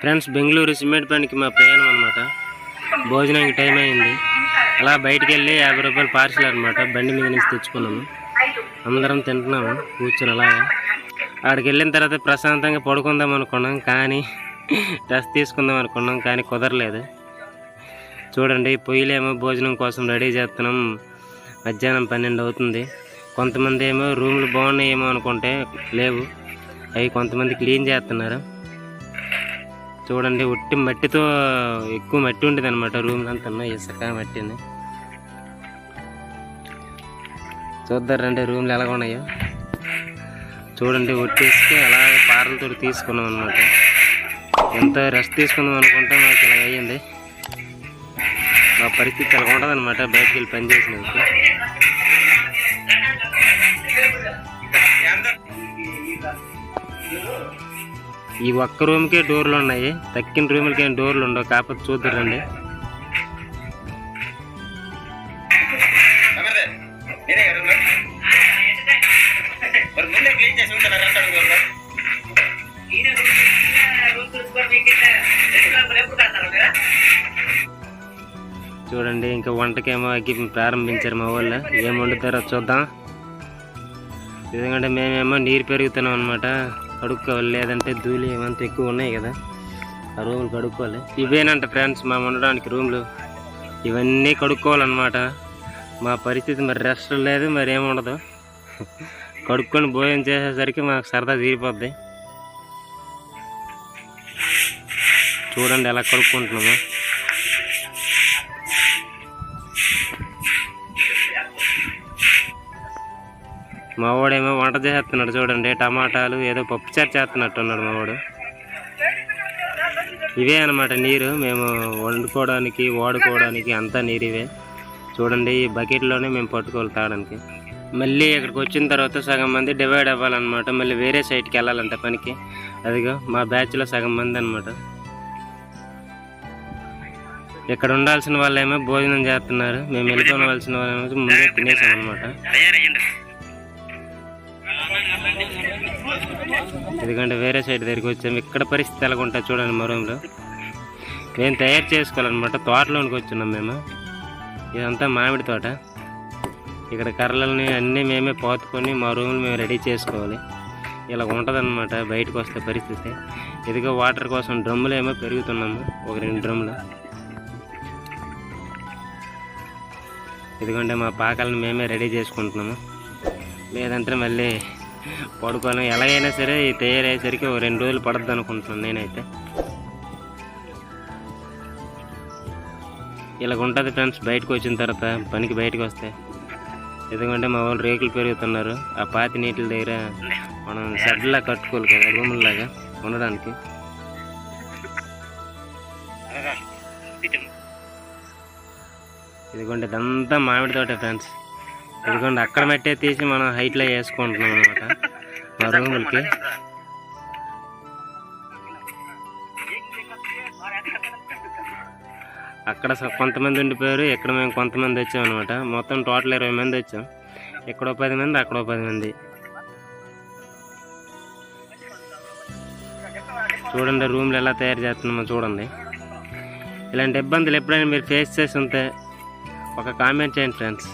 Friends Bengaluru cement పనికి మా ప్రయాణం అనమాట భోజనానికి టైం అయింది. అలా బయటికి వెళ్ళి యాభై రూపాయలు పార్సల్ అనమాట బండి మీద నుంచి తెచ్చుకున్నాము. అందరం తింటున్నాము కూర్చొని అలాగా. అక్కడికి వెళ్ళిన తర్వాత ప్రశాంతంగా పడుకుందాం అనుకున్నాం కానీ రెస్ట్ తీసుకుందాం అనుకున్నాం కానీ కుదరలేదు. చూడండి పొయ్యిలేమో భోజనం కోసం రెడీ చేస్తున్నాం. మధ్యాహ్నం పన్నెండు అవుతుంది. కొంతమంది ఏమో రూమ్లు బాగున్నాయేమో అనుకుంటే లేవు. అవి కొంతమంది క్లీన్ చేస్తున్నారు. చూడండి ఉట్టి మట్టితో ఎక్కువ మట్టి ఉండేది అనమాట రూమ్ అంతా. ఇసుక మట్టిని. చూద్దారండి రూమ్లు ఎలా ఉన్నాయో. చూడండి ఒట్టేసుకు అలాగే పారలతో తీసుకున్నాం అనమాట ఎంత రెస్ట్ తీసుకుందాం అనుకుంటే మాకు ఇలా అయ్యింది. మా పరిస్థితి ఎలా ఉండదు అనమాట బయటకు వెళ్ళి పని చేసినందుకు. ఈ ఒక్క రూమ్కే డోర్లు ఉన్నాయి. తక్కిన రూములకి ఏం డోర్లు ఉండవు. కాకపోతే చూద్దరండి చూడండి ఇంకా వంటకేమో అగ్గి ప్రారంభించారు మా వాళ్ళు. ఏం వండుతారో చూద్దాం. ఎందుకంటే మేమేమో నీరు పెరుగుతున్నాం అనమాట కడుక్కోవాలి లేదంటే ధూళి ఏమంత ఎక్కువ ఉన్నాయి కదా. ఆ రూములు కడుక్కోవాలి. ఇవేనంట ఫ్రెండ్స్ మేము ఉండడానికి రూమ్లు. ఇవన్నీ కడుక్కోవాలన్నమాట. మా పరిస్థితి మరి రెస్ట్ లేదు మరి ఏముండదు కడుక్కొని భోజనం చేసేసరికి మాకు సరదా తీరిపోద్ది. చూడండి ఎలా కడుక్కుంటున్నాము. మా వాడేమో వంట చేస్తున్నాడు చూడండి టమాటాలు ఏదో పప్పుచారు చేస్తున్నట్టున్నాడు మా వాడు ఇవే అనమాట నీరు మేము వండుకోవడానికి వాడుకోవడానికి అంతా నీరు ఇవే. చూడండి ఈ బకెట్లోనే మేము పట్టుకోవాలి తాగడానికి. మళ్ళీ ఇక్కడికి వచ్చిన తర్వాత సగం మంది డివైడ్ అవ్వాలన్నమాట. మళ్ళీ వేరే సైడ్కి వెళ్ళాలంట పనికి. అదిగో మా బ్యాచ్లో సగం మంది అనమాట ఇక్కడ ఉండాల్సిన వాళ్ళేమో భోజనం చేస్తున్నారు. మేము వెళ్ళిపోవలసిన వాళ్ళేమో ముందే తినేసాం అనమాట ఎందుకంటే వేరే సైడ్ దగ్గరికి వచ్చాము ఇక్కడ పరిస్థితి ఎలా ఉంటుంది చూడండి మా మేము తయారు చేసుకోవాలన్నమాట. తోటలోనికి వచ్చున్నాం మేము. ఇదంతా మామిడి తోట. ఇక్కడ కర్రలని అన్నీ మేమే పోతుకొని మా రూమ్లు మేము రెడీ చేసుకోవాలి. ఇలా ఉంటుందన్నమాట బయటకు వస్తే పరిస్థితి. ఇదిగో వాటర్ కోసం డ్రమ్ములు ఏమో పెరుగుతున్నాము. ఒక రెండు డ్రమ్ములు. ఎందుకంటే మా పాకాలను మేమే రెడీ చేసుకుంటున్నాము. లేదంటే మళ్ళీ పడుకోను. ఎలాగైనా సరే ఈ తయారయ్యేసరికి రెండు రోజులు పడద్దు అనుకుంటున్నాను నేనైతే. ఇలాగ ఉంటుంది ఫ్రెండ్స్ బయటకు వచ్చిన తర్వాత పనికి బయటకు వస్తే. ఎందుకంటే మా వాళ్ళు రేకులు పెరుగుతున్నారు. ఆ పాతి నీటిల దగ్గర మనం షెడ్లా కట్టుకోవాలి కదా రూముల్లాగా ఉండడానికి. ఇదిగోండి ఇదంతా మామిడి తోట ఫ్రెండ్స్. ఇదిగోండి అక్కడ మట్టే తీసి మనం హైట్లో వేసుకుంటున్నాం అనమాట మా రూములకి. అక్కడ కొంతమంది ఉండిపోయారు ఇక్కడ మేము కొంతమంది వచ్చాం అనమాట మొత్తం టోటల్ ఇరవై మంది వచ్చాం. ఇక్కడో పది మంది అక్కడో పది మంది. చూడండి రూమ్లు ఎలా తయారు చేస్తున్నామో చూడండి. ఇలాంటి ఇబ్బందులు ఎప్పుడైనా మీరు ఫేస్ చేసి ఉంటే ఒక కామెంట్ చేయండి ఫ్రెండ్స్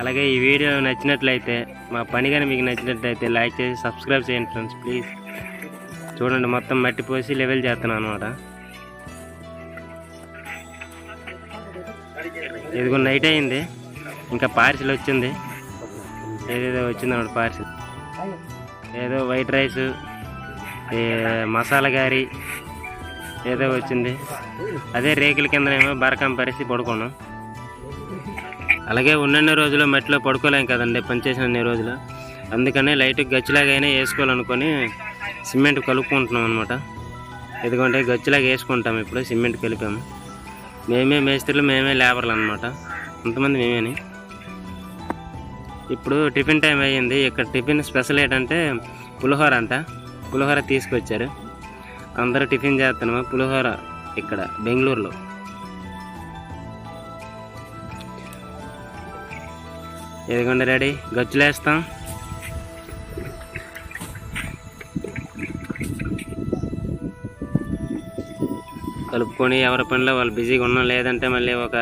అలాగే ఈ వీడియో నచ్చినట్లయితే మా పని కానీ మీకు నచ్చినట్లయితే లైక్ చేసి సబ్స్క్రైబ్ చేయండి ఫ్రెండ్స్ ప్లీజ్. చూడండి మొత్తం మట్టి పోసి లెవెల్ చేస్తున్నాను అనమాట ఇదిగో నైట్ అయింది. ఇంకా పార్సిల్ వచ్చింది. ఏదేదో వచ్చింది అన్నమాట పార్సిల్. ఏదో వైట్ రైస్ మసాలా గారి ఏదో వచ్చింది. అదే రేకుల కిందనేమో బరకం పరిస్థితి పడుకున్నాం. అలాగే ఉన్నన్ని రోజులు మట్టిలో పడుకోలేం కదండి పనిచేసిన అన్ని రోజులు. అందుకనే లైట్ గచ్చిలాగైనా వేసుకోవాలనుకొని సిమెంట్ కలుపుకుంటున్నాం అనమాట ఎందుకంటే గచ్చిలాగా వేసుకుంటాం ఇప్పుడు సిమెంట్ కలిపాము. మేమే మేస్త్రులు మేమే లేబర్లు అనమాట అంతమంది మేమేని. ఇప్పుడు టిఫిన్ టైం అయ్యింది. ఇక్కడ టిఫిన్ స్పెషల్ ఏంటంటే పులిహోర అంట. పులిహోర తీసుకొచ్చారు. అందరూ టిఫిన్ చేస్తున్నాము. పులిహోర ఇక్కడ బెంగళూరులో. ఇదిగోండి రెడీ. గచ్చులేస్తాం కలుపుకొని ఎవరి పనిలో వాళ్ళు బిజీగా ఉన్నాం లేదంటే మళ్ళీ ఒక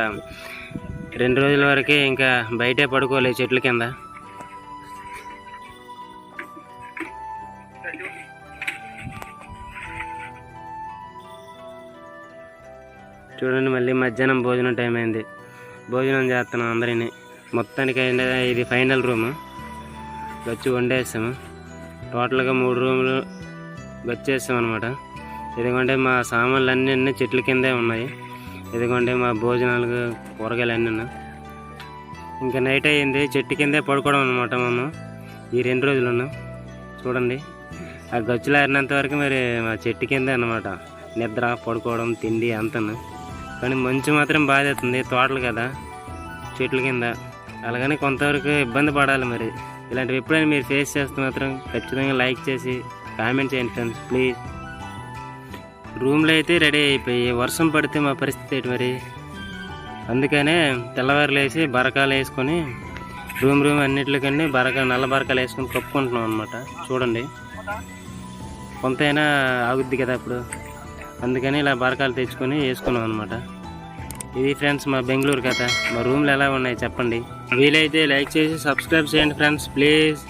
రెండు రోజుల వరకే ఇంకా బయటే పడుకోలేదు చెట్ల కింద. చూడండి మళ్ళీ మధ్యాహ్నం భోజనం టైం అయింది. భోజనం చేస్తున్నాం అందరినీ. మొత్తానికి ఇది ఫైనల్ రూము. వచ్చి వండేసాము. టోటల్గా మూడు రూములు వచ్చేసాం అనమాట ఇదిగోండి మా సామాన్లు అన్నీ అన్నీ చెట్ల కిందే ఉన్నాయి. ఇదిగోండి మా భోజనాలు కూరగాయలు అన్నీ ఇంకా నైట్ అయ్యింది. చెట్టు కిందే పడుకోవడం అనమాట మేము. ఈ రెండు రోజులు ఉన్నాం చూడండి. ఆ గచ్చులు ఆరినంత వరకు మరి మా చెట్టు కిందే అన్నమాట. నిద్ర పడుకోవడం తిండి అంతను. కానీ మంచు మాత్రం బాధేస్తుంది. తోటలు కదా. చెట్ల కింద. అలాగని కొంతవరకు ఇబ్బంది పడాలి మరి. ఇలాంటివి ఎప్పుడైనా మీరు ఫేస్ చేస్తే మాత్రం ఖచ్చితంగా లైక్ చేసి కామెంట్ చేయండి ఫ్రెండ్స్ ప్లీజ్ రూమ్లో అయితే రెడీ అయిపోయి వర్షం పడితే మా పరిస్థితి ఏంటి మరి? అందుకనే తెల్లవారులు వేసి బరకాలు వేసుకొని రూమ్ రూమ్ అన్నిటికన్నీ బరక నల్ల బరకాలు వేసుకొని కప్పుకుంటున్నాం అనమాట చూడండి. కొంతైనా ఆగుద్ది కదా అప్పుడు. అందుకని ఇలా బరకాలు తెచ్చుకొని వేసుకున్నాం అనమాట ఇది ఫ్రెండ్స్ మా బెంగళూరు కథ. మా రూమ్లు ఎలా ఉన్నాయి చెప్పండి. వీలైతే లైక్ చేసి సబ్స్క్రైబ్ చేయండి ఫ్రెండ్స్. ప్లీజ్.